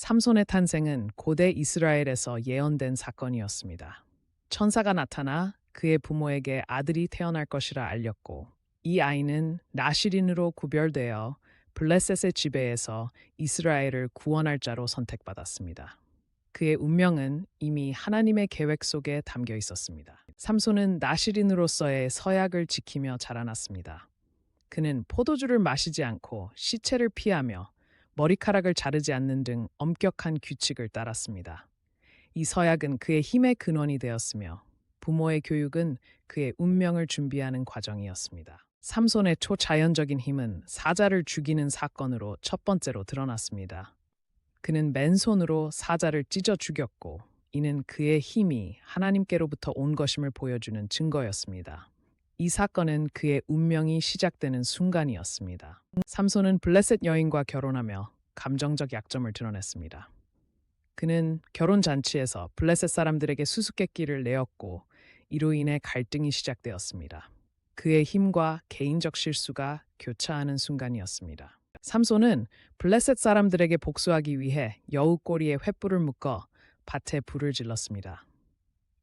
삼손의 탄생은 고대 이스라엘에서 예언된 사건이었습니다. 천사가 나타나 그의 부모에게 아들이 태어날 것이라 알렸고 이 아이는 나시린으로 구별되어 블레셋의 지배에서 이스라엘을 구원할 자로 선택받았습니다. 그의 운명은 이미 하나님의 계획 속에 담겨 있었습니다. 삼손은 나시린으로서의 서약을 지키며 자라났습니다. 그는 포도주를 마시지 않고 시체를 피하며 머리카락을 자르지 않는 등 엄격한 규칙을 따랐습니다. 이 서약은 그의 힘의 근원이 되었으며 부모의 교육은 그의 운명을 준비하는 과정이었습니다. 삼손의 초자연적인 힘은 사자를 죽이는 사건으로 첫 번째로 드러났습니다. 그는 맨손으로 사자를 찢어 죽였고 이는 그의 힘이 하나님께로부터 온 것임을 보여주는 증거였습니다. 이 사건은 그의 운명이 시작되는 순간이었습니다. 삼손은 블레셋 여인과 결혼하며 감정적 약점을 드러냈습니다. 그는 결혼 잔치에서 블레셋 사람들에게 수수께끼를 내었고 이로 인해 갈등이 시작되었습니다. 그의 힘과 개인적 실수가 교차하는 순간이었습니다. 삼손은 블레셋 사람들에게 복수하기 위해 여우 꼬리에 횃불을 묶어 밭에 불을 질렀습니다.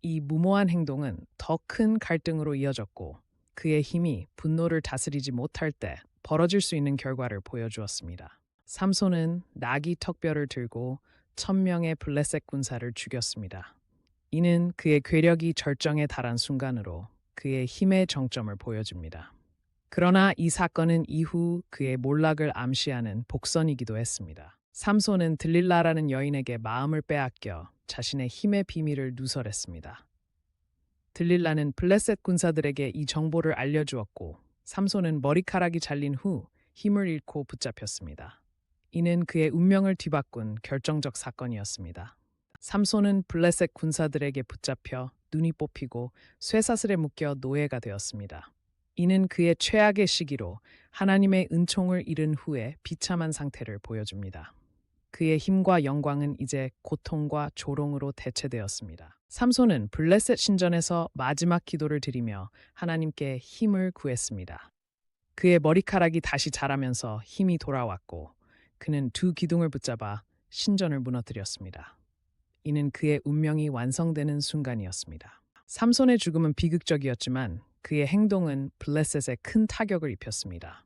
이 무모한 행동은 더 큰 갈등으로 이어졌고 그의 힘이 분노를 다스리지 못할 때 벌어질 수 있는 결과를 보여주었습니다. 삼손은 나귀 턱뼈를 들고 천명의 블레셋 군사를 죽였습니다. 이는 그의 괴력이 절정에 달한 순간으로 그의 힘의 정점을 보여줍니다. 그러나 이 사건은 이후 그의 몰락을 암시하는 복선이기도 했습니다. 삼손은 들릴라라는 여인에게 마음을 빼앗겨 자신의 힘의 비밀을 누설했습니다. 들릴라는 블레셋 군사들에게 이 정보를 알려주었고 삼손은 머리카락이 잘린 후 힘을 잃고 붙잡혔습니다. 이는 그의 운명을 뒤바꾼 결정적 사건이었습니다. 삼손은 블레셋 군사들에게 붙잡혀 눈이 뽑히고 쇠사슬에 묶여 노예가 되었습니다. 이는 그의 최악의 시기로 하나님의 은총을 잃은 후에 비참한 상태를 보여줍니다. 그의 힘과 영광은 이제 고통과 조롱으로 대체되었습니다. 삼손은 블레셋 신전에서 마지막 기도를 드리며 하나님께 힘을 구했습니다. 그의 머리카락이 다시 자라면서 힘이 돌아왔고 그는 두 기둥을 붙잡아 신전을 무너뜨렸습니다. 이는 그의 운명이 완성되는 순간이었습니다. 삼손의 죽음은 비극적이었지만 그의 행동은 블레셋에 큰 타격을 입혔습니다.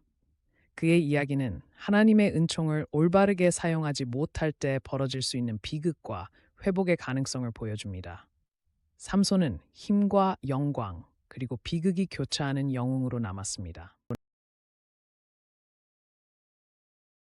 그의 이야기는 하나님의 은총을 올바르게 사용하지 못할 때 벌어질 수 있는 비극과 회복의 가능성을 보여줍니다. 삼손은 힘과 영광 그리고 비극이 교차하는 영웅으로 남았습니다.